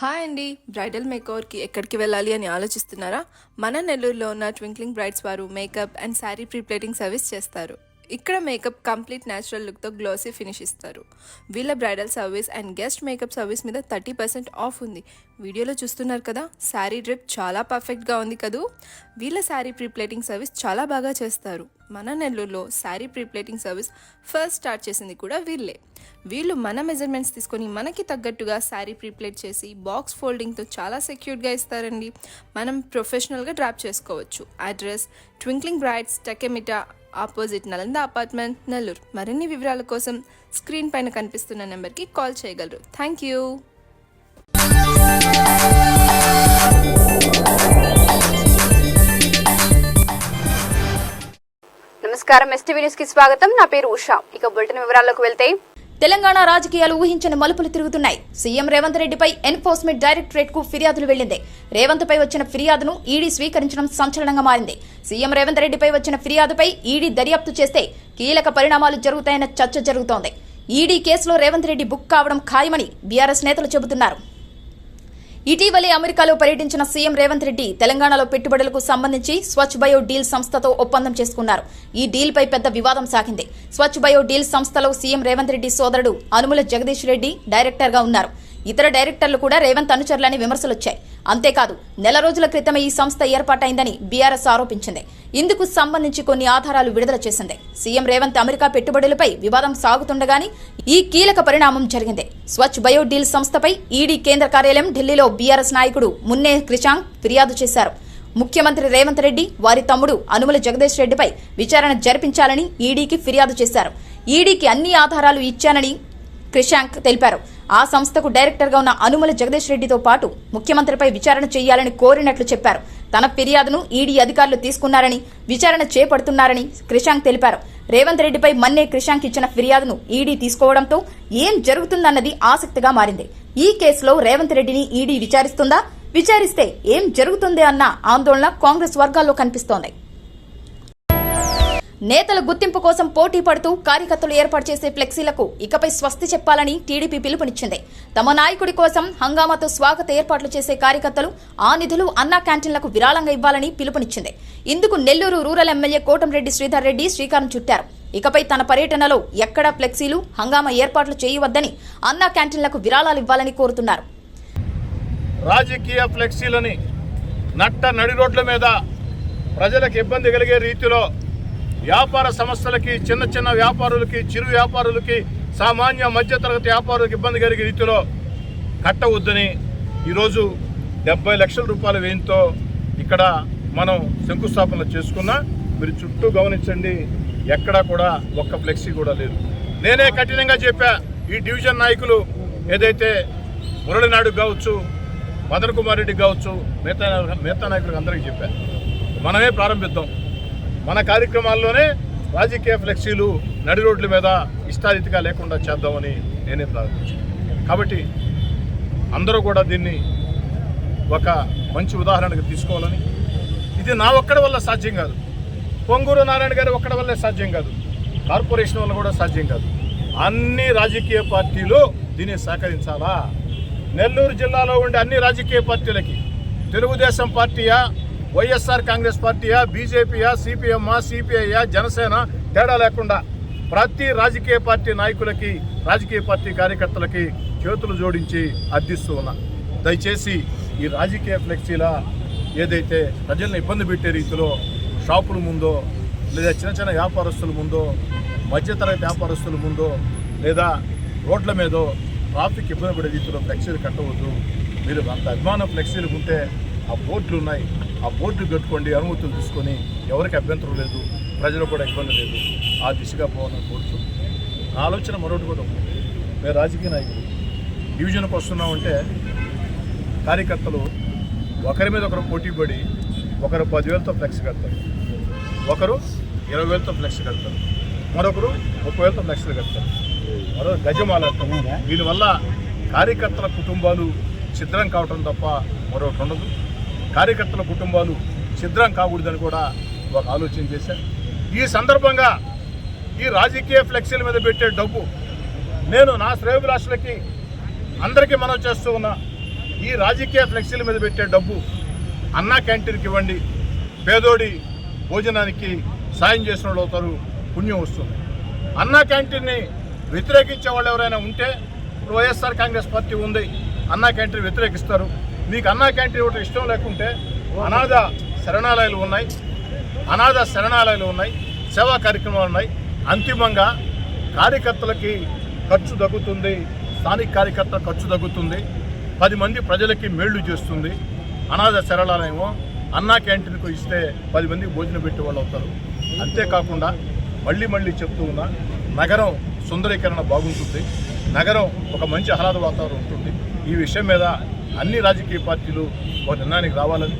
Hi అండి bridal మేకవర్కి ఎక్కడికి వెళ్ళాలి అని ఆలోచిస్తున్నారా? మన నెల్లూరులో ఉన్న ట్వింక్లింగ్ బ్రైడ్స్ వారు makeup and sari prepleating service చేస్తారు. ఇక్కడ మేకప్ కంప్లీట్ న్యాచురల్ లుక్తో గ్లోసీ ఫినిష్ ఇస్తారు. వీళ్ళ bridal service and guest makeup service మీద థర్టీ పర్సెంట్ ఆఫ్ ఉంది. వీడియోలో చూస్తున్నారు కదా శారీ డ్రిప్ చాలా పర్ఫెక్ట్గా ఉంది కదూ? వీళ్ళ శారీ ప్రీప్లేటింగ్ సర్వీస్ చాలా బాగా చేస్తారు. మన నెల్లూరులో sari prepleating service first start చేసింది కూడా వీళ్ళే. వీళ్ళు మన మెజర్మెంట్స్ తీసుకొని మనకి తగ్గట్టుగా శారీ ప్రీప్లేట్ చేసి బాక్స్ ఫోల్డింగ్తో చాలా సెక్యూర్డ్గా ఇస్తారండి. మనం ప్రొఫెషనల్గా డ్రాప్ చేసుకోవచ్చు. Address twinkling brides Tekkemitta opposite Nalanda apartment Nellore. మరిన్ని వివరాల కోసం స్క్రీన్ పైన కనిపిస్తున్న నెంబర్కి కాల్ చేయగలరు. Thank you. నమస్కారం. ఎస్టీవీ న్యూస్కి స్వాగతం. నా పేరు ఉషా. ఇక బులెటిన్ వివరాల్లోకి వెళ్తే తెలంగాణ రాజకీయాలు ఊహించని మలుపులు తిరుగుతున్నాయి. సీఎం రేవంత్ రెడ్డిపై ఎన్ఫోర్స్మెంట్ డైరెక్టరేట్కు ఫిర్యాదులు వెళ్ళింది రేవంత్ పై వచ్చిన ఫిర్యాదును ఈడీ స్వీకరించడం సంచలనంగా మారింది. సీఎం రేవంత్ రెడ్డిపై వచ్చిన ఫిర్యాదుపై ఈడీ దర్యాప్తు చేస్తే కీలక పరిణామాలు జరుగుతాయన్న చర్చ జరుగుతోంది. ఈడీ కేసులో రేవంత్ రెడ్డి బుక్ కావడం ఖాయమని బీఆర్ఎస్ నేతలు చెబుతున్నారు. ఇటీవలే అమెరికాలో పర్యటించిన సీఎం రేవంత్ రెడ్డి తెలంగాణలో పెట్టుబడులకు సంబంధించి స్వచ్ఛ బయో డీల్ సంస్థతో ఒప్పందం చేసుకున్నారు. ఈ డీల్పై పెద్ద వివాదం సాగింది. స్వచ్ఛ బయో డీల్ సంస్థలో సీఎం రేవంత్ రెడ్డి సోదరుడు అనుముల జగదీష్ రెడ్డి డైరెక్టర్గా ఉన్నారు. ఇతర డైరెక్టర్లు కూడా రేవంత్ అనుచరులని విమర్శలొచ్చాయి. అంతేకాదు నెల రోజుల క్రితమే ఈ సంస్థ ఏర్పాటైందని బీఆర్ఎస్ ఆరోపించింది. ఇందుకు సంబంధించి కొన్ని ఆధారాలు విడుదల చేసింది. సీఎం రేవంత్ అమెరికా పెట్టుబడులపై వివాదం సాగుతుండగానే ఈ కీలక పరిణామం జరిగింది. స్వచ్ఛ బయో డీల్ సంస్థపై ఈడీ కేంద్ర కార్యాలయం ఢిల్లీలో బీఆర్ఎస్ నాయకుడు మున్నే క్రిషాంక్ ఫిర్యాదు చేశారు. ముఖ్యమంత్రి రేవంత్ రెడ్డి వారి తమ్ముడు అనుముల జగదీష్ రెడ్డిపై విచారణ జరిపించాలని ఈడీకి ఫిర్యాదు చేశారు. ఈడీకి అన్ని ఆధారాలు ఇచ్చానని క్రిషాంక్ తెలిపారు. ఆ సంస్థకు డైరెక్టర్గా ఉన్న అనుమల జగదీష్ రెడ్డితో పాటు ముఖ్యమంత్రిపై విచారణ చేయాలని కోరినట్లు చెప్పారు. తన ఫిర్యాదును ఈడీ అధికారులు తీసుకున్నారని విచారణ చేపడుతున్నారని క్రిషాంక్ తెలిపారు. రేవంత్ రెడ్డిపై మన్నే క్రిషాంక్ ఇచ్చిన ఫిర్యాదును ఈడీ తీసుకోవడంతో ఏం జరుగుతుందన్నది ఆసక్తిగా మారింది. ఈ కేసులో రేవంత్ రెడ్డిని ఈడీ విచారిస్తుందా? విచారిస్తే ఏం జరుగుతుంది అన్న ఆందోళన కాంగ్రెస్ వర్గాల్లో కనిపిస్తోంది. నేతల గుర్తింపు కోసం పోటీ పడుతూ కార్యకర్తలు ఏర్పాటు చేసే ఫ్లెక్సీలకు ఇకపై స్వస్తి చెప్పాలని టీడీపీ పిలుపునిచ్చింది. తమ నాయకుడి కోసం హంగామాతో స్వాగత ఏర్పాట్లు చేసే కార్యకర్తలు ఆ నిధులు అన్నా క్యాంటీన్లకు విరాళంగా ఇవ్వాలని పిలుపునిచ్చింది. ఇందుకు నెల్లూరు రూరల్ ఎమ్మెల్యే కోటంరెడ్డి శ్రీధర్ రెడ్డి శ్రీకారం చుట్టారు. ఇకపై తన పర్యటనలో ఎక్కడా ఫ్లెక్సీలు హంగామా ఏర్పాట్లు చేయవద్దని అన్నా క్యాంటీన్లకు విరాళాలు ఇవ్వాలని కోరుతున్నారు. రాజకీయ ఫ్లెక్సీలని నట్ట నడి రోడ్ల మీద ప్రజలకు ఇబ్బంది కలిగే రీతిలో వ్యాపార సంస్థలకి చిన్న చిన్న వ్యాపారులకి చిరు వ్యాపారులకి సామాన్య మధ్యతరగతి వ్యాపారులకు ఇబ్బంది కలిగే రీతిలో కట్టవద్దని ఈరోజు డెబ్బై లక్షల రూపాయల వ్యయంతో ఇక్కడ మనం శంకుస్థాపన చేసుకున్నా మీరు చుట్టూ గమనించండి ఎక్కడా కూడా ఒక్క ఫ్లెక్సీ కూడా లేదు. నేనే కఠినంగా చెప్పా ఈ డివిజన్ నాయకులు ఏదైతే మురళినాయుడు కావచ్చు మదన్ కుమార్ రెడ్డి కావచ్చు మిగతా మిగతా నాయకులకు అందరికీ చెప్పా. మనమే ప్రారంభిద్దాం. మన కార్యక్రమాల్లోనే రాజకీయ ఫ్లెక్సీలు నడి రోడ్ల మీద ఇష్టారీతిగా లేకుండా చేద్దామని నేనే ప్రారంభించాను. కాబట్టి అందరూ కూడా దీన్ని ఒక మంచి ఉదాహరణకు తీసుకోవాలని. ఇది నా ఒక్కడి వల్ల సాధ్యం కాదు. పొంగూరు నారాయణ గారి ఒక్కడి వల్లే సాధ్యం కాదు. కార్పొరేషన్ వల్ల కూడా సాధ్యం కాదు. అన్ని రాజకీయ పార్టీలు దీన్ని సహకరించాలా? నెల్లూరు జిల్లాలో ఉండే అన్ని రాజకీయ పార్టీలకి తెలుగుదేశం పార్టీయా వైఎస్ఆర్ కాంగ్రెస్ పార్టీయా బీజేపీయా సిపిఎమ్మా సిపిఐయా జనసేన తేడా లేకుండా ప్రతి రాజకీయ పార్టీ నాయకులకి రాజకీయ పార్టీ కార్యకర్తలకి చేతులు జోడించి అర్థిస్తూ ఉన్నా. దయచేసి ఈ రాజకీయ ఫ్లెక్సీల ఏదైతే ప్రజల్ని ఇబ్బంది పెట్టే రీతిలో షాపుల ముందో లేదా చిన్న చిన్న వ్యాపారస్తుల ముందో మధ్యతరగతి వ్యాపారస్తుల ముందో లేదా రోడ్ల మీదో ట్రాఫిక్ ఇబ్బంది పడే రీతిలో ఫ్లెక్సీలు కట్టవద్దు. మీరు అంత అభిమానం ఫ్లెక్సీలు ఉంటే ఆ బోర్డులు ఉన్నాయి ఆ బోర్డులు కట్టుకోండి అనుమతులు తీసుకొని ఎవరికి అభ్యంతరం లేదు ప్రజలు కూడా ఇబ్బంది లేదు ఆ దిశగా పోవాలని కోరుతూ నా ఆలోచన మరొకటి కూడా ఉంది. మేము రాజకీయ నాయకులు డివిజన్కి వస్తున్నామంటే కార్యకర్తలు ఒకరి మీద ఒకరు పోటీ పడి ఒకరు పదివేలతో ఫ్లెక్స్ కడతారు ఒకరు ఇరవై వేలతో ఫ్లెక్స్ కడతారు మరొకరు ముప్పై వేలతో ఫ్లెక్స్లు కడతారు. మరో గజమాల దీనివల్ల కార్యకర్తల కుటుంబాలు ఛిద్రం కావటం తప్ప మరొకటి ఉండదు. కార్యకర్తల కుటుంబాలు ఛిద్రం కాకూడదని కూడా ఒక ఆలోచన చేశారు. ఈ సందర్భంగా ఈ రాజకీయ ఫ్లెక్సీల మీద పెట్టే డబ్బు నేను నా శ్రేయోభిలాషులకి అందరికీ మనం చేస్తూ ఉన్నా ఈ రాజకీయ ఫ్లెక్సీల మీద పెట్టే డబ్బు అన్నా క్యాంటీన్కి ఇవ్వండి పేదోడి భోజనానికి సాయం చేసిన వాళ్ళు అవుతారు పుణ్యం వస్తుంది. అన్నా క్యాంటీన్ని వ్యతిరేకించే వాళ్ళు ఎవరైనా ఉంటే ఇప్పుడు వైఎస్ఆర్ కాంగ్రెస్ పార్టీ ఉంది అన్నా క్యాంటీన్ వ్యతిరేకిస్తారు. మీకు అన్నా క్యాంటీన్ ఒకటి ఇష్టం లేకుంటే అనాథ శరణాలయాలు ఉన్నాయి. అనాథ శరణాలయాలు ఉన్నాయి. సేవా కార్యక్రమాలు ఉన్నాయి. అంతిమంగా కార్యకర్తలకి ఖర్చు తగ్గుతుంది. స్థానిక కార్యకర్తల ఖర్చు తగ్గుతుంది. పది మంది ప్రజలకి మేళ్ళు చేస్తుంది. అనాథ శరణాలయమో అన్నా క్యాంటీన్కు ఇస్తే పది మందికి భోజనం పెట్టే వాళ్ళు అవుతారు. అంతేకాకుండా మళ్ళీ మళ్ళీ చెప్తూ ఉన్నా నగరం సుందరీకరణ బాగుంటుంది. నగరం ఒక మంచి ఆహ్లాద వాతావరణం ఉంటుంది. ఈ విషయం మీద అన్ని రాజకీయ పార్టీలు ఒక నిర్ణయానికి రావాలని